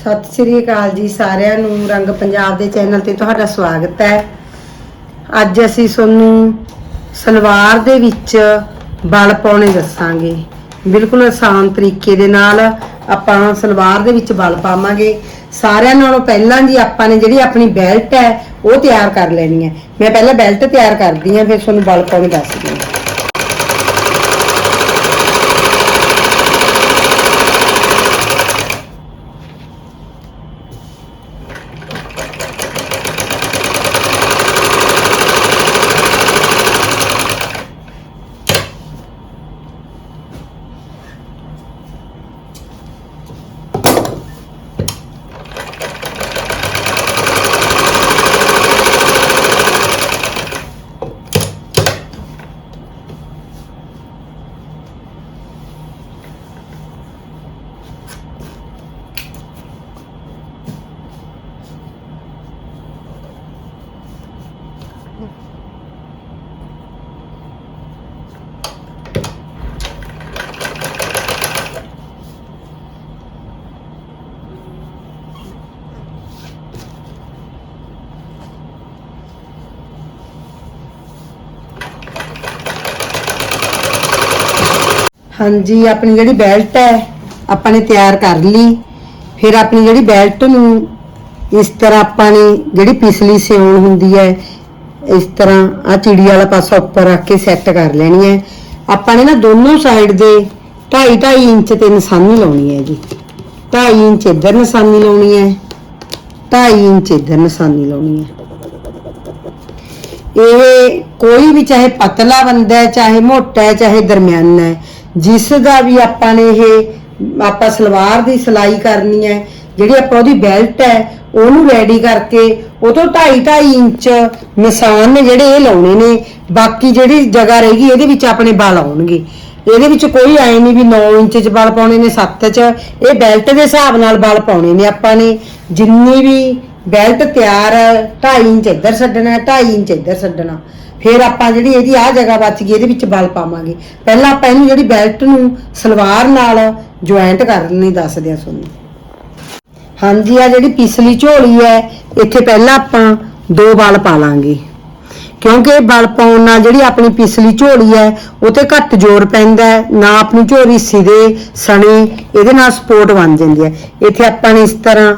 ਸਤਿ ਸ੍ਰੀ ਅਕਾਲ ਜੀ ਸਾਰਿਆਂ ਨੂੰ, ਰੰਗ ਪੰਜਾਬ ਦੇ ਚੈਨਲ ਤੇ ਤੁਹਾਡਾ ਸਵਾਗਤ ਹੈ। ਅੱਜ ਅਸੀਂ ਤੁਹਾਨੂੰ ਸਲਵਾਰ ਦੇ ਵਿੱਚ ਬਲ ਪਾਉਣੇ ਦੱਸਾਂਗੇ। ਬਿਲਕੁਲ ਆਸਾਨ ਤਰੀਕੇ ਦੇ ਨਾਲ ਆਪਾਂ ਸਲਵਾਰ ਦੇ ਵਿੱਚ ਬਲ ਪਾਵਾਂਗੇ। ਸਾਰਿਆਂ ਨਾਲੋਂ ਪਹਿਲਾਂ ਜੀ ਆਪਾਂ ਨੇ ਜਿਹੜੀ ਆਪਣੀ ਬੈਲਟ ਹੈ, ਉਹ ਤਿਆਰ ਕਰ ਲੈਣੀ ਹੈ। ਮੈਂ ਪਹਿਲਾਂ ਬੈਲਟ ਤਿਆਰ ਕਰਦੀ ਹਾਂ, ਫਿਰ ਤੁਹਾਨੂੰ ਬਲ ਪਾਉਣੇ ਦੱਸਦੀ ਹਾਂ। ਹਾਂਜੀ, ਆਪਣੀ ਜਿਹੜੀ ਬੈਲਟ ਹੈ, ਆਪਾਂ ਨੇ ਤਿਆਰ ਕਰ ਲਈ। ਫਿਰ ਆਪਣੀ ਜਿਹੜੀ ਬੈਲਟ ਨੂੰ ਇਸ ਤਰ੍ਹਾਂ ਆਪਾਂ ਨੇ ਜਿਹੜੀ ਪਿਛਲੀ ਸਿਉਣ ਹੁੰਦੀ ਹੈ, ਇਸ ਤਰ੍ਹਾਂ ਆ ਚਿੜੀ ਵਾਲਾ ਪਾਸਾ ਉੱਪਰ ਰੱਖ ਕੇ ਸੈੱਟ ਕਰ ਲੈਣੀ ਹੈ। ਆਪਾਂ ਨੇ ਨਾ ਦੋਨੋਂ ਸਾਈਡ ਦੇ 2.5 2.5 ਇੰਚ ਤੇ ਨਿਸ਼ਾਨੀ ਲਾਉਣੀ ਹੈ ਜੀ। 2.5 ਇੰਚ ਇੱਧਰ ਨਿਸ਼ਾਨੀ ਲਾਉਣੀ ਹੈ 2.5 ਇੰਚ ਇੱਧਰ ਨਿਸ਼ਾਨੀ ਲਾਉਣੀ ਹੈ। ਇਹ ਕੋਈ ਵੀ ਚਾਹੇ ਪਤਲਾ ਬੰਦਾ ਹੈ, ਚਾਹੇ ਮੋਟਾ ਹੈ, ਚਾਹੇ ਦਰਮਿਆਨਾ ਹੈ ਜਿਸ ਦਾ ਵੀ ਆਪਾਂ ਨੇ ਇਹ, ਆਪਾਂ ਸਲਵਾਰ ਦੀ ਸਿਲਾਈ ਕਰਨੀ ਹੈ, ਜਿਹੜੀ ਆਪਾਂ ਉਹਦੀ ਬੈਲਟ ਹੈ, ਉਹਨੂੰ ਰੈਡੀ ਕਰਕੇ ਉਹ ਤੋਂ 2.5 2.5 ਇੰਚ ਨਿਸ਼ਾਨ ਨੇ ਜਿਹੜੇ ਇਹ ਲਾਉਣੇ ਨੇ, ਬਾਕੀ ਜਿਹੜੀ ਜਗ੍ਹਾ ਰਹੇਗੀ ਇਹਦੇ ਵਿੱਚ ਆਪਣੇ ਵਾਲ ਆਉਣਗੇ। ਇਹਦੇ ਵਿੱਚ ਕੋਈ ਆਏ ਨਹੀਂ ਵੀ 9 ਇੰਚ ਚ ਵਾਲ ਪਾਉਣੇ ਨੇ 7 ਚ, ਇਹ ਬੈਲਟ ਦੇ ਹਿਸਾਬ ਨਾਲ ਵਾਲ ਪਾਉਣੇ ਨੇ ਆਪਾਂ ਨੇ। ਜਿੰਨੀ ਵੀ ਬੈਲਟ ਤਿਆਰ ਹੈ 2.5 ਇੰਚ ਇੱਧਰ ਛੱਡਣਾ 2.5 ਇੰਚ ਇੱਧਰ ਛੱਡਣਾ। ਫਿਰ ਆਪਾਂ ਜਿਹੜੀ ਇਹਦੀ ਆਹ ਜਗ੍ਹਾ ਬਚ ਗਈ, ਇਹਦੇ ਵਿੱਚ ਬਲ ਪਾਵਾਂਗੇ। ਪਹਿਲਾਂ ਆਪਾਂ ਇਹਨੂੰ ਜਿਹੜੀ ਬੈਲਟ ਨੂੰ ਸਲਵਾਰ ਨਾਲ ਜੁਆਇੰਟ ਕਰਨੀ ਦੱਸਦੇ ਆ ਤੁਹਾਨੂੰ। ਹਾਂਜੀ ਆ ਜਿਹੜੀ ਪਿਛਲੀ ਝੋਲੀ ਹੈ, ਇੱਥੇ ਪਹਿਲਾਂ ਆਪਾਂ ਦੋ ਬਲ ਪਾ ਲਾਂਗੇ। ਕਿਉਂਕਿ ਬਲ ਪਾਉਣ ਨਾਲ ਜਿਹੜੀ ਆਪਣੀ ਪਿਛਲੀ ਝੋਲੀ ਹੈ, ਉਹ ਤੇ ਘੱਟ ਜ਼ੋਰ ਪੈਂਦਾ ਨਾ ਆਪਣੀ ਝੋਲੀ ਸਿਰੇ, ਸਣੇ, ਇਹਦੇ ਨਾਲ ਸਪੋਰਟ ਬਣ ਜਾਂਦੀ ਹੈ। ਇੱਥੇ ਆਪਾਂ ਨੇ ਇਸ ਤਰ੍ਹਾਂ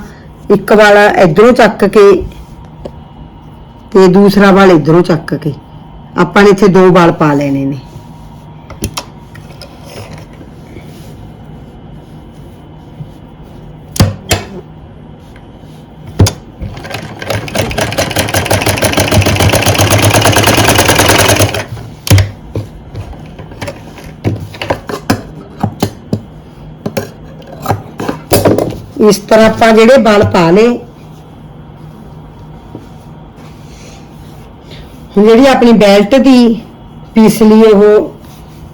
ਇੱਕ ਵਾਲਾ ਇਧਰੋਂ ਚੱਕ ਕੇ ਤੇ ਦੂਸਰਾ ਵਾਲ ਇਧਰੋਂ ਚੱਕ ਕੇ। ਆਪਾਂ ਨੇ ਇੱਥੇ ਦੋ ਵਾਲ ਪਾ ਲੈਣੇ ਨੇ। ਇਸ ਤਰ੍ਹਾਂ ਆਪਾਂ ਜਿਹੜੇ ਵਾਲ ਪਾ ਲਏ ਹੁਣ ਜਿਹੜੀ ਆਪਣੀ ਬੈਲਟ ਦੀ ਪਿਛਲੀ ਉਹ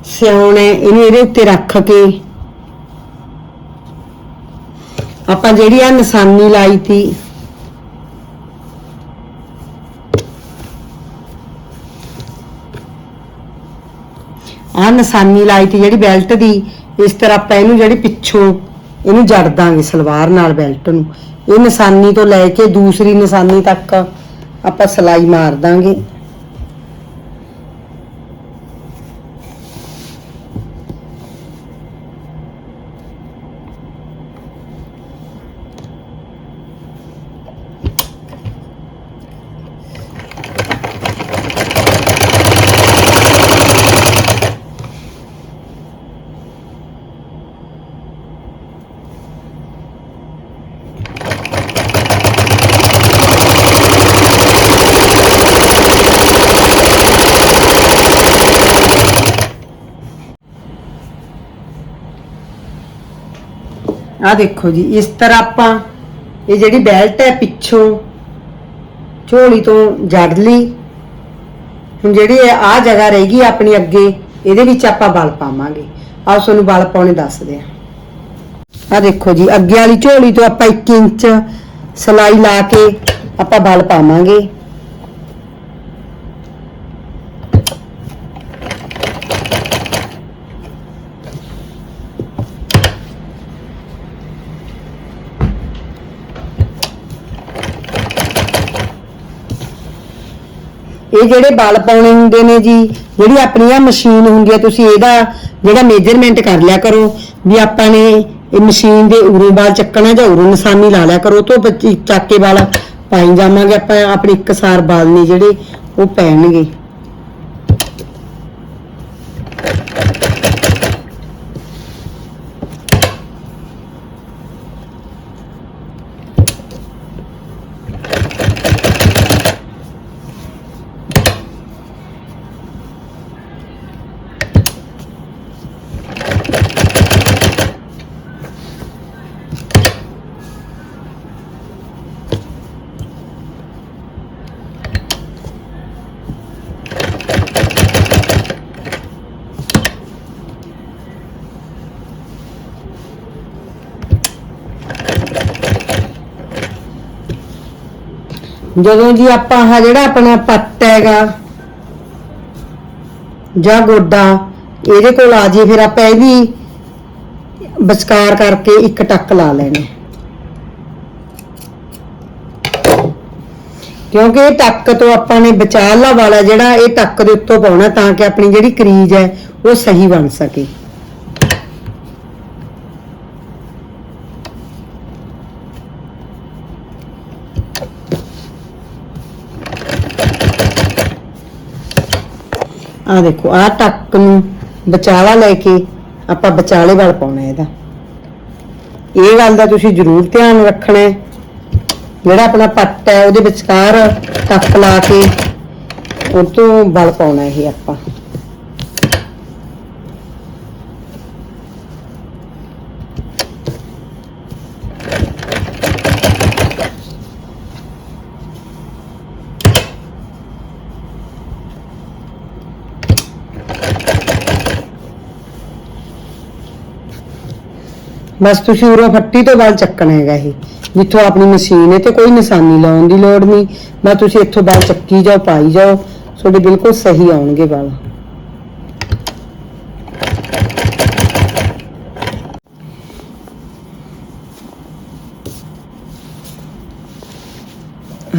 ਸਿਉਣ ਇਹਨੂੰ ਇਹਦੇ ਉੱਤੇ ਰੱਖ ਕੇ ਆਪਾਂ ਜਿਹੜੀ ਆ ਨਿਸ਼ਾਨੀ ਲਾਈ ਤੀ ਆ ਨਿਸ਼ਾਨੀ ਲਾਈ ਤੀ ਜਿਹੜੀ ਬੈਲਟ ਦੀ, ਇਸ ਤਰ੍ਹਾਂ ਆਪਾਂ ਇਹਨੂੰ ਜਿਹੜੀ ਪਿੱਛੋਂ ਇਹਨੂੰ ਜੜ ਦਾਂਗੇ ਸਲਵਾਰ ਨਾਲ ਬੈਲਟ ਨੂੰ। ਇਹ ਨਿਸ਼ਾਨੀ ਤੋਂ ਲੈ ਕੇ ਦੂਸਰੀ ਨਿਸ਼ਾਨੀ ਤੱਕ ਆਪਾਂ ਸਲਾਈ ਮਾਰ ਦਾਂਗੇ। ਆ ਦੇਖੋ ਜੀ, ਇਸ ਤਰ੍ਹਾਂ ਆਪਾਂ ਇਹ ਜਿਹੜੀ ਬੈਲਟ ਹੈ ਪਿੱਛੋਂ ਝੋਲੀ ਤੋਂ ਜੜ ਲਈ। ਹੁਣ ਜਿਹੜੀ ਆ ਜਗ੍ਹਾ ਰਹੇਗੀ ਆਪਣੀ ਅੱਗੇ, ਇਹਦੇ ਵਿੱਚ ਆਪਾਂ ਬਲ ਪਾਵਾਂਗੇ। ਆਓ ਤੁਹਾਨੂੰ ਬਲ ਪਾਉਣੇ ਦੱਸਦੇ ਆ। ਆ ਦੇਖੋ ਜੀ, ਅੱਗੇ ਵਾਲੀ ਝੋਲੀ ਤੋਂ ਆਪਾਂ 1 ਇੰਚ ਸਲਾਈ ਲਾ ਕੇ ਆਪਾਂ ਬਲ ਪਾਵਾਂਗੇ। ਇਹ ਜਿਹੜੇ ਬਲ ਪਾਉਣੇ ਹੁੰਦੇ ਨੇ ਜੀ, ਜਿਹੜੀ ਆਪਣੀ ਆ ਮਸ਼ੀਨ ਹੁੰਦੀ ਹੈ, ਤੁਸੀਂ ਇਹਦਾ ਜਿਹੜਾ ਮੇਜਰਮੈਂਟ ਕਰ ਲਿਆ ਕਰੋ ਵੀ ਆਪਾਂ ਨੇ ਇਹ ਮਸ਼ੀਨ ਦੇ ਉਰੋਂ ਬਾਲ ਚੱਕਣਾ ਜਾਂ ਉਰੋਂ ਨਿਸ਼ਾਨੀ ਲਾ ਲਿਆ ਕਰੋ ਤੋਂ ਬੱਚੀ ਚੱਕ ਕੇ ਵਾਲਾ ਪਾਈ ਜਾਵਾਂਗੇ, ਆਪਾਂ ਆਪਣੇ ਇੱਕਸਾਰ ਬਾਲ ਨੇ ਜਿਹੜੇ ਉਹ ਪੈਣਗੇ। ਜਦੋਂ ਜੀ ਆਪਾਂ ਆਹ ਜਿਹੜਾ ਆਪਣਾ ਪੱਤ ਹੈਗਾ ਜਾਂ ਗੋਡਾ, ਇਹਦੇ ਕੋਲ ਆ ਜੇ ਫਿਰ ਆਪਾਂ ਇਹਦੀ ਵਿਚਕਾਰ ਕਰਕੇ ਇੱਕ ਟੱਕ ਲਾ ਲੈਣਾ। ਕਿਉਂਕਿ ਇਹ ਟੱਕ ਤੋਂ ਆਪਾਂ ਨੇ ਵਿਚਾਲਾ ਵਾਲਾ ਜਿਹੜਾ ਇਹ ਟੱਕ ਦੇ ਉੱਤੋਂ ਪਾਉਣਾ ਤਾਂ ਕਿ ਆਪਣੀ ਜਿਹੜੀ ਕਰੀਜ਼ ਹੈ ਉਹ ਸਹੀ ਬਣ ਸਕੇ। ਆ ਦੇਖੋ, ਆ ਟੱਕ ਨੂੰ ਬਚਾਵਾ ਲੈ ਕੇ ਆਪਾਂ ਬਚਾਲੇ ਵੱਲ ਪਾਉਣਾ ਇਹਦਾ। ਇਹ ਗੱਲ ਦਾ ਤੁਸੀਂ ਜ਼ਰੂਰ ਧਿਆਨ ਰੱਖਣਾ ਹੈ। ਜਿਹੜਾ ਆਪਣਾ ਪੱਟ ਹੈ, ਉਹਦੇ ਵਿਚਕਾਰ ਟੱਕ ਲਾ ਕੇ ਉਹ ਤੋਂ ਵੱਲ ਪਾਉਣਾ ਇਹ ਆਪਾਂ। ਬਸ ਤੁਸੀਂ ਉਰੋਂ ਫੱਟੀ ਤੋਂ ਵੱਲ ਚੱਕਣਾ ਹੈਗਾ ਇਹ। ਜਿੱਥੋਂ ਆਪਣੀ ਮਸ਼ੀਨ ਹੈ ਤੇ ਕੋਈ ਨਿਸ਼ਾਨੀ ਲਾਉਣ ਦੀ ਲੋੜ ਨਹੀਂ। ਬਸ ਤੁਸੀਂ ਇੱਥੋਂ ਵੱਲ ਚੱਕੀ ਜਾਓ, ਪਾਈ ਜਾਓ। ਤੁਹਾਡੇ ਬਿਲਕੁਲ ਸਹੀ ਆਉਣਗੇ ਵੱਲ।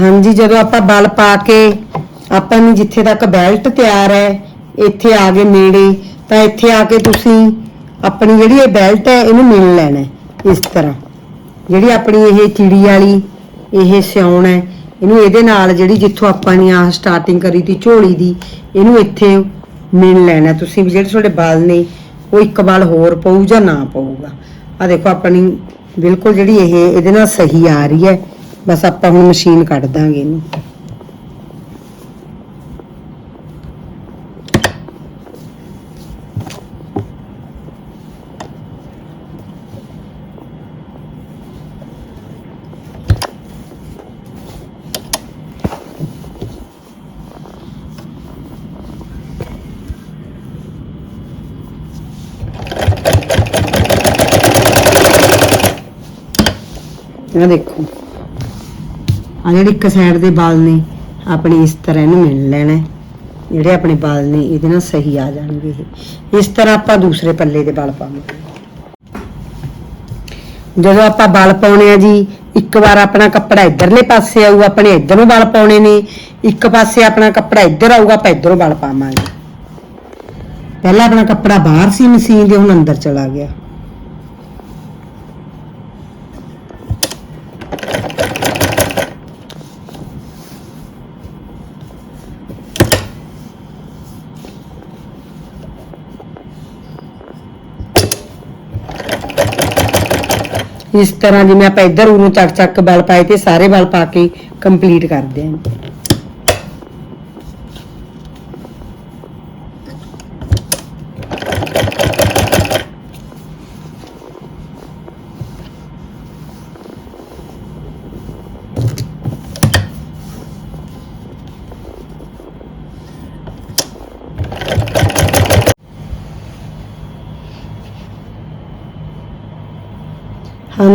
ਹਾਂਜੀ, ਜਦੋਂ ਆਪਾਂ ਬਲ ਪਾ ਕੇ ਆਪਾਂ ਨੂੰ ਜਿੱਥੇ ਤੱਕ ਬੈਲਟ ਤਿਆਰ ਹੈ, ਇੱਥੇ ਆ ਗਏ ਨੇੜੇ, ਤਾਂ ਇੱਥੇ ਆ ਕੇ ਤੁਸੀਂ ਆਪਣੀ ਜਿਹੜੀ ਇਹ ਬੈਲਟ ਹੈ, ਇਹਨੂੰ ਮਿਲ ਲੈਣਾ ਇਸ ਤਰ੍ਹਾਂ। ਜਿਹੜੀ ਆਪਣੀ ਇਹ ਚਿੜੀ ਵਾਲੀ, ਇਹ ਸਿਉਣ ਹੈ, ਇਹਨੂੰ ਇਹਦੇ ਨਾਲ ਜਿਹੜੀ ਜਿੱਥੋਂ ਆਪਾਂ ਨੇ ਆਹ ਸਟਾਰਟਿੰਗ ਕਰੀ ਤੀ ਝੋਲੀ ਦੀ, ਇਹਨੂੰ ਇੱਥੇ ਮਿਲ ਲੈਣਾ। ਤੁਸੀਂ ਵੀ ਜਿਹੜੇ ਤੁਹਾਡੇ ਵਾਲ ਨੇ, ਉਹ ਇੱਕ ਵਾਲ ਹੋਰ ਪਊ ਜਾਂ ਨਾ ਪਊਗਾ। ਆ ਦੇਖੋ ਆਪਣੀ ਬਿਲਕੁਲ ਜਿਹੜੀ ਇਹ, ਇਹਦੇ ਨਾਲ ਸਹੀ ਆ ਰਹੀ ਹੈ। ਬਸ ਆਪਾਂ ਹੁਣ ਮਸ਼ੀਨ ਕੱਢ ਦਾਂਗੇ ਇਹਨੂੰ। ਇਹ ਦੇਖੋ। ਆ ਜਿਹੜੇ ਇੱਕ ਸਾਈਡ ਦੇ ਵਾਲ ਨੇ, ਆਪਣੇ ਇਸ ਤਰ੍ਹਾਂ ਇਹਨੂੰ ਮਿਲ ਲੈਣਾ ਜਿਹੜੇ ਆਪਣੇ ਵਾਲ ਨੇ, ਇਹਦੇ ਨਾਲ ਸਹੀ ਆ ਜਾਣਗੇ ਇਹ। ਇਸ ਤਰ੍ਹਾਂ ਆਪਾਂ ਦੂਸਰੇ ਪੱਲੇ ਦੇ ਵਾਲ ਪਾਵਾਂਗੇ। ਜਦੋਂ ਆਪਾਂ ਵਾਲ ਪਾਉਣੇ ਆ ਜੀ, ਇੱਕ ਵਾਰ ਆਪਣਾ ਕੱਪੜਾ ਇਧਰਲੇ ਪਾਸੇ ਆਊ ਆਪਣੇ ਇਧਰ ਨੂੰ ਵਾਲ ਪਾਉਣੇ ਨੇ। ਇੱਕ ਪਾਸੇ ਆਪਣਾ ਕੱਪੜਾ ਇੱਧਰ ਆਊਗਾ, ਆਪਾਂ ਇਧਰੋਂ ਵਾਲ ਪਾਵਾਂਗੇ। ਪਹਿਲਾਂ ਆਪਣਾ ਕੱਪੜਾ ਬਾਹਰ ਸੀ, ਮਸ਼ੀਨ ਦੇ, ਹੁਣ ਅੰਦਰ ਚਲਾ ਗਿਆ। ਇਸ ਤਰ੍ਹਾਂ ਜਿਵੇਂ ਆਪਾਂ ਇੱਧਰ ਉਹਨੂੰ ਚੱਕ ਚੱਕ ਬਲ ਪਾਏ ਤੇ ਸਾਰੇ ਬਲ ਪਾ ਕੇ ਕੰਪਲੀਟ ਕਰਦੇ ਹਾਂ।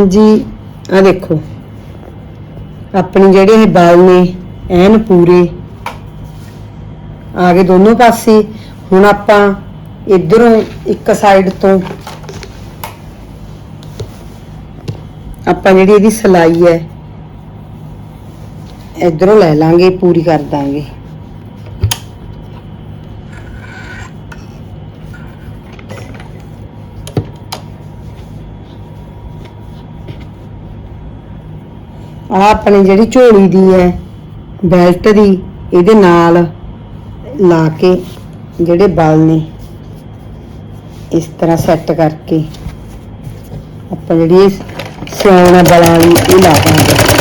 ਹਾਂਜੀ ਆ ਦੇਖੋ। ਆਪਣੇ ਜਿਹੜੇ ਇਹ ਵਾਲ ਨੇ, ਐਨ ਪੂਰੇ। ਆ ਗਏ ਦੋਨੋਂ ਪਾਸੇ। ਹੁਣ ਆਪਾਂ ਇਧਰੋਂ ਇੱਕ ਸਾਈਡ ਤੋਂ ਆਪਾਂ ਜਿਹੜੀ ਇਹਦੀ ਸਲਾਈ ਹੈ, ਇਧਰੋਂ ਲੈ ਲਾਂਗੇ, ਪੂਰੀ ਕਰ ਦਾਂਗੇ। ਆ ਆਪਣੀ ਜਿਹੜੀ ਝੋਲੀ ਦੀ ਹੈ ਬੈਲਟ ਦੀ, ਇਹਦੇ ਨਾਲ ਲਾ ਕੇ ਜਿਹੜੇ ਬਲ ਨੇ, ਇਸ ਤਰ੍ਹਾਂ ਸੈੱਟ ਕਰਕੇ ਆਪਾਂ ਜਿਹੜੀ ਇਹ ਸਿਉਣ ਬਲਾਂ ਵਾਲੀ ਇਹ ਲਾ ਦਾਂਗੇ।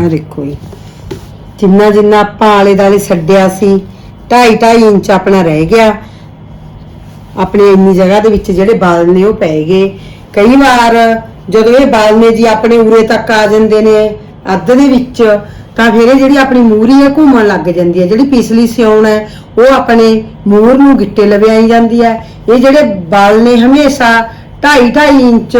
ਆ ਦੇਖੋ ਜੀ ਜਿੰਨਾ ਜਿੰਨਾ ਆਪਾਂ ਆਲੇ ਦਾਲੇ ਛੱਡਿਆ ਸੀ 2.5 2.5 ਇੰਚ ਆਪਣਾ ਰਹਿ ਗਿਆ। ਆਪਣੇ ਇੰਨੀ ਜਗ੍ਹਾ ਦੇ ਵਿੱਚ ਜਿਹੜੇ ਬਾਲ ਨੇ ਉਹ ਪੈ ਗਏ। ਕਈ ਵਾਰ ਜਦੋਂ ਇਹ ਬਾਲ ਨੇ ਜੀ ਆਪਣੇ ਉਰੇ ਤੱਕ ਆ ਜਾਂਦੇ ਨੇ, ਅੱਧ ਦੇ ਵਿੱਚ, ਤਾਂ ਫਿਰ ਇਹ ਜਿਹੜੀ ਆਪਣੀ ਮੂਰੀ ਹੈ ਘੁੰਮਣ ਲੱਗ ਜਾਂਦੀ ਹੈ। ਜਿਹੜੀ ਪਿਛਲੀ ਸਿਉਣ ਹੈ, ਉਹ ਆਪਣੇ ਮੂਰ ਨੂੰ ਗਿੱਟੇ ਲਵਿਆਈ ਜਾਂਦੀ ਹੈ। ਇਹ ਜਿਹੜੇ ਬਾਲ ਨੇ ਹਮੇਸ਼ਾ 2.5 2.5 ਇੰਚ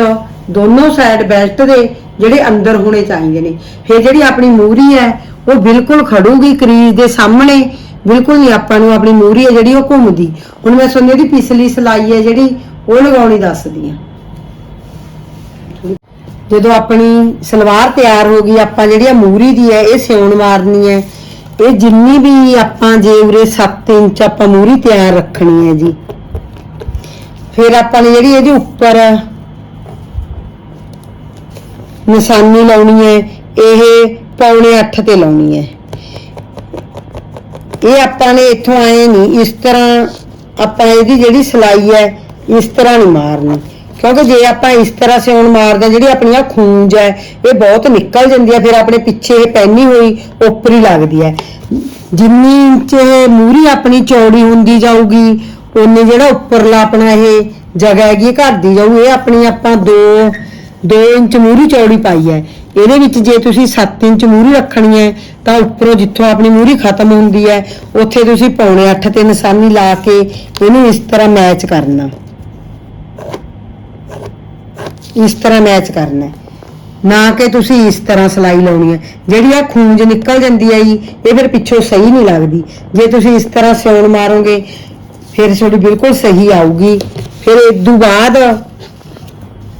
ਦੋਨੋਂ ਸਾਈਡ ਬੈਲਟ ਦੇ ਜਿਹੜੇ ਅੰਦਰ ਹੋਣੇ ਚਾਹੀਦੇ ਨੇ। ਫਿਰ ਜਿਹੜੀ ਆਪਣੀ ਮੂਰੀ ਹੈ, ਉਹ ਬਿਲਕੁਲ ਖੜੂਗੀ ਕਰੀਜ਼ ਦੇ ਸਾਹਮਣੇ। ਬਿਲਕੁਲ ਨਹੀਂ ਆਪਾਂ ਨੂੰ ਆਪਣੀ ਮੂਰੀ ਹੈ ਜਿਹੜੀ ਉਹ ਘੁੰਮਦੀ। ਹੁਣ ਮੈਂ ਸੁਣਿਆ ਦੀ ਪਿਛਲੀ ਸਲਾਈ ਹੈ ਜਿਹੜੀ, ਉਹ ਲਗਾਉਣੀ ਦੱਸਦੀ ਆ ਜਦੋਂ ਆਪਣੀ ਸਲਵਾਰ ਤਿਆਰ ਹੋ ਗਈ, ਆਪਾਂ ਜਿਹੜੀ ਆ ਮੂਰੀ ਦੀ ਹੈ, ਇਹ ਸਿਉਣ ਮਾਰਨੀ ਹੈ। ਇਹ ਜਿੰਨੀ ਵੀ ਆਪਾਂ ਜੇ ਉਰੇ 7 ਇੰਚ ਆਪਾਂ ਮੂਰੀ ਤਿਆਰ ਰੱਖਣੀ ਹੈ ਜੀ। ਫਿਰ ਆਪਾਂ ਨੇ ਜਿਹੜੀ ਇਹਦੇ ਉੱਪਰ ਨਿਸ਼ਾਨੀ ਲਾਉਣੀ ਹੈ ਇਹ ਪੌਣੇ 8 ਤੇ ਲਾਉਣੀ ਹੈ। ਇਹ ਆਪਾਂ ਨੇ ਇੱਥੋਂ ਆਏ ਨਹੀਂ ਇਸ ਤਰ੍ਹਾਂ ਆਪਾਂ ਇਹਦੀ ਜਿਹੜੀ ਸਲਾਈ ਹੈ ਇਸ ਤਰ੍ਹਾਂ ਨਹੀਂ ਮਾਰਨੀ। ਕਿਉਂਕਿ ਜੇ ਆਪਾਂ ਇਸ ਤਰ੍ਹਾਂ ਸਿਉਣ ਮਾਰਦੇ ਹਾਂ, ਜਿਹੜੀ ਆਪਣੀ ਖੂੰਜ ਹੈ ਇਹ ਬਹੁਤ ਨਿਕਲ ਜਾਂਦੀ ਹੈ ਫਿਰ ਆਪਣੇ ਪਿੱਛੇ ਇਹ ਪੈਨੀ ਹੋਈ ਉੱਪਰ ਹੀ ਲੱਗਦੀ ਹੈ। ਜਿੰਨੀ ਇੰਚ ਇਹ ਮੂਰੀ ਆਪਣੀ ਚੌੜੀ ਹੁੰਦੀ ਜਾਊਗੀ ਉਹਨੇ ਜਿਹੜਾ ਉੱਪਰਲਾ ਆਪਣਾ ਇਹ ਜਗ੍ਹਾ ਹੈਗੀ ਘਰ ਦੀ ਜਾਊ ਇਹ ਆਪਣੀ ਆਪਾਂ ਦੋ 2 ਇੰਚ ਮੂਰੀ ਚੌੜੀ ਪਾਈ ਹੈ। ਇਹਦੇ ਵਿੱਚ ਜੇ ਤੁਸੀਂ 7 ਇੰਚ ਮੂਰੀ ਰੱਖਣੀ ਹੈ, ਤਾਂ ਉੱਪਰੋਂ ਜਿੱਥੋਂ ਆਪਣੀ ਮੂਰੀ ਖਤਮ ਹੁੰਦੀ ਹੈ, ਉੱਥੇ ਤੁਸੀਂ ਪੌਣੇ 8 ਤੇ ਨਿਸ਼ਾਨੀ ਲਾ ਕੇ ਇਹਨੂੰ ਇਸ ਤਰ੍ਹਾਂ ਮੈਚ ਕਰਨਾ। ਇਸ ਤਰ੍ਹਾਂ ਮੈਚ ਕਰਨਾ ਨਾ ਕਿ ਤੁਸੀਂ ਇਸ ਤਰ੍ਹਾਂ ਸਲਾਈ ਲਾਉਣੀ ਹੈ। ਜਿਹੜੀ ਆ ਖੂੰਜ ਨਿਕਲ ਜਾਂਦੀ ਹੈ ਜੀ, ਇਹ ਫਿਰ ਪਿੱਛੋਂ ਸਹੀ ਨਹੀਂ ਲੱਗਦੀ। ਜੇ ਤੁਸੀਂ ਇਸ ਤਰ੍ਹਾਂ ਸਿਉਣ ਮਾਰੋਗੇ, ਫਿਰ ਤੁਹਾਡੀ ਬਿਲਕੁਲ ਸਹੀ ਆਊਗੀ। ਫਿਰ ਇਸ ਤੋਂ ਬਾਅਦ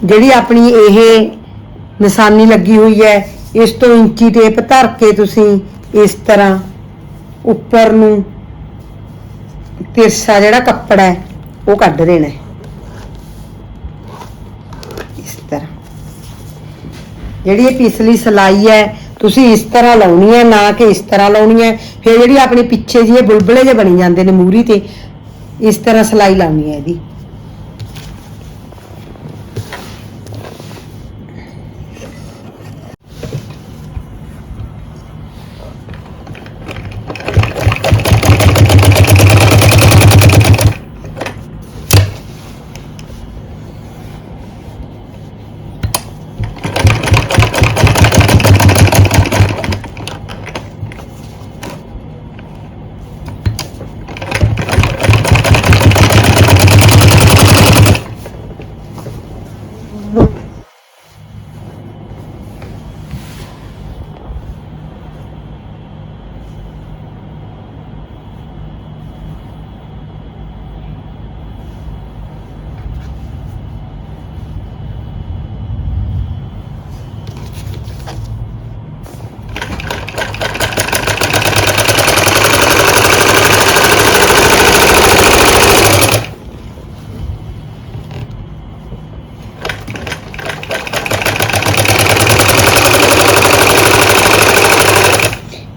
ਜਿਹੜੀ ਆਪਣੀ ਇਹ ਨਿਸ਼ਾਨੀ ਲੱਗੀ ਹੋਈ ਹੈ, ਇਸ ਤੋਂ ਇੰਚੀ ਟੇਪ ਧਰ ਕੇ ਤੁਸੀਂ ਇਸ ਤਰ੍ਹਾਂ ਉੱਪਰ ਨੂੰ ਤਿਰਸਾ ਜਿਹੜਾ ਕੱਪੜਾ ਹੈ, ਉਹ ਕੱਢ ਦੇਣਾ ਹੈ। ਇਸ ਤਰ੍ਹਾਂ। ਜਿਹੜੀ ਇਹ ਪਿਛਲੀ ਸਲਾਈ ਹੈ, ਤੁਸੀਂ ਇਸ ਤਰ੍ਹਾਂ ਲਾਉਣੀ ਹੈ, ਨਾ ਕਿ ਇਸ ਤਰ੍ਹਾਂ ਲਾਉਣੀ ਹੈ। ਫਿਰ ਜਿਹੜੀ ਆਪਣੇ ਪਿੱਛੇ ਜਿਹੇ ਬੁਲਬਲੇ ਬੁਲਬੁਲੇ ਜਿਹੇ ਬਣੀ ਜਾਂਦੇ ਨੇ ਮੂਰੀ ਤੇ, ਇਸ ਤਰ੍ਹਾਂ ਸਲਾਈ ਲਾਉਣੀ ਹੈ ਇਹਦੀ।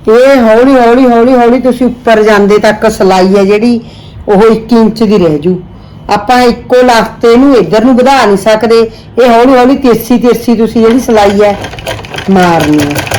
ਇਹ ਹੌਲੀ ਹੌਲੀ ਹੌਲੀ ਹੌਲੀ ਤੁਸੀਂ ਉੱਪਰ ਜਾਂਦੇ ਤੱਕ ਸਲਾਈ ਹੈ ਜਿਹੜੀ ਉਹ 1 ਇੰਚ ਦੀ ਰਹਿ ਜੂ। ਆਪਾਂ ਇੱਕੋ ਲਖਤੇ ਨੂੰ ਇੱਧਰ ਨੂੰ ਵਧਾ ਨਹੀਂ ਸਕਦੇ। ਇਹ ਹੌਲੀ ਹੌਲੀ ਤੇਸੀ ਤੇਸੀ ਤੁਸੀਂ ਜਿਹੜੀ ਸਲਾਈ ਹੈ ਮਾਰਨੀ ਹੈ।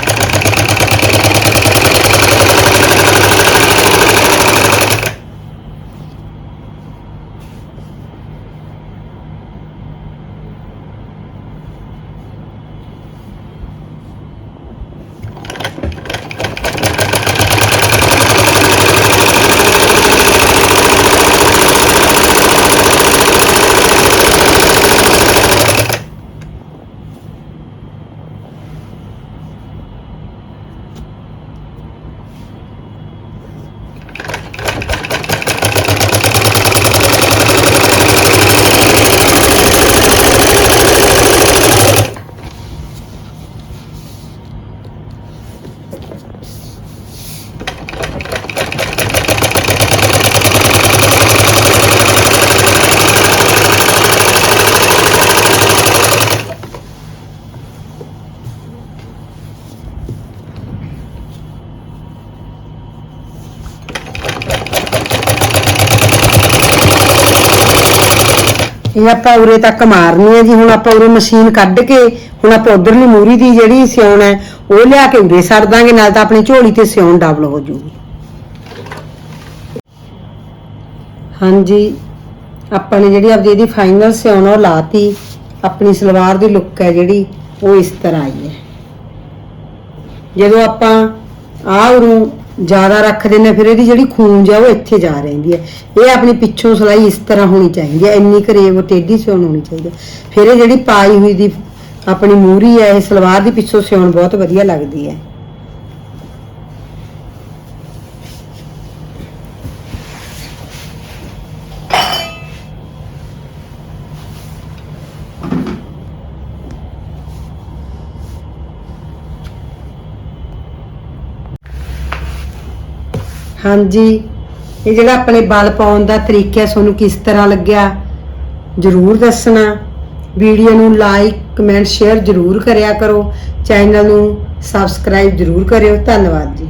ਇਹ ਆਪਾਂ ਉਰੇ ਤੱਕ ਮਾਰਨੀ ਹੈ ਜੀ। ਹੁਣ ਆਪਾਂ ਉਰੇ ਮਸ਼ੀਨ ਕੱਢ ਕੇ, ਹੁਣ ਆਪਾਂ ਉਧਰਲੀ ਮੂਰੀ ਦੀ ਜਿਹੜੀ ਸਿਉਣ ਹੈ, ਉਹ ਲਿਆ ਕੇ ਉਰੇ ਸੜ ਦਾਂਗੇ, ਨਾਲ ਤਾਂ ਆਪਣੀ ਝੋਲੀ ਤੇ ਸਿਉਣ ਡਬਲ ਹੋ ਜੂਗੀ। ਹਾਂਜੀ, ਆਪਾਂ ਨੇ ਜਿਹੜੀ ਆਪਦੀ ਇਹਦੀ ਫਾਈਨਲ ਸਿਉਣ ਉਹ ਲਾਤੀ। ਆਪਣੀ ਸਲਵਾਰ ਦੀ ਲੁੱਕ ਹੈ ਜਿਹੜੀ, ਉਹ ਇਸ ਤਰ੍ਹਾਂ ਆਈ ਹੈ। ਜਦੋਂ ਆਪਾਂ ਆਹ ਉਰੋਂ ਜ਼ਿਆਦਾ ਰੱਖ ਦਿੰਨੇ ਫਿਰ ਇਹਦੀ ਜਿਹੜੀ ਖੂੰਜ ਆ ਉਹ ਇੱਥੇ ਜਾ ਰਹਿੰਦੀ ਹੈ। ਇਹ ਆਪਣੀ ਪਿੱਛੋਂ ਸਲਾਈ ਇਸ ਤਰ੍ਹਾਂ ਹੋਣੀ ਚਾਹੀਦੀ ਹੈ, ਇੰਨੀ ਕਰੇਵ ਟੇਢੀ ਸਿਉਣ ਹੋਣੀ ਚਾਹੀਦੀ ਹੈ। ਫਿਰ ਇਹ ਜਿਹੜੀ ਪਾਈ ਹੋਈ ਦੀ ਆਪਣੀ ਮੂਰੀ ਹੈ, ਇਹ ਸਲਵਾਰ ਦੀ ਪਿੱਛੋਂ ਸਿਉਣ ਬਹੁਤ ਵਧੀਆ ਲੱਗਦੀ ਹੈ। ਹਾਂਜੀ। ਇਹ ਜਿਹੜਾ ਆਪਣੇ ਬਲ ਪਾਉਣ ਦਾ ਤਰੀਕਾ ਹੈ, ਤੁਹਾਨੂੰ ਕਿਸ ਤਰ੍ਹਾਂ ਲੱਗਿਆ ਜਰੂਰ ਦੱਸਣਾ। ਵੀਡੀਓ ਨੂੰ ਲਾਈਕ ਕਮੈਂਟ ਸ਼ੇਅਰ ਜਰੂਰ ਕਰਿਆ ਕਰੋ। ਚੈਨਲ ਨੂੰ ਸਬਸਕ੍ਰਾਈਬ ਜਰੂਰ ਕਰਿਓ। ਧੰਨਵਾਦ ਜੀ।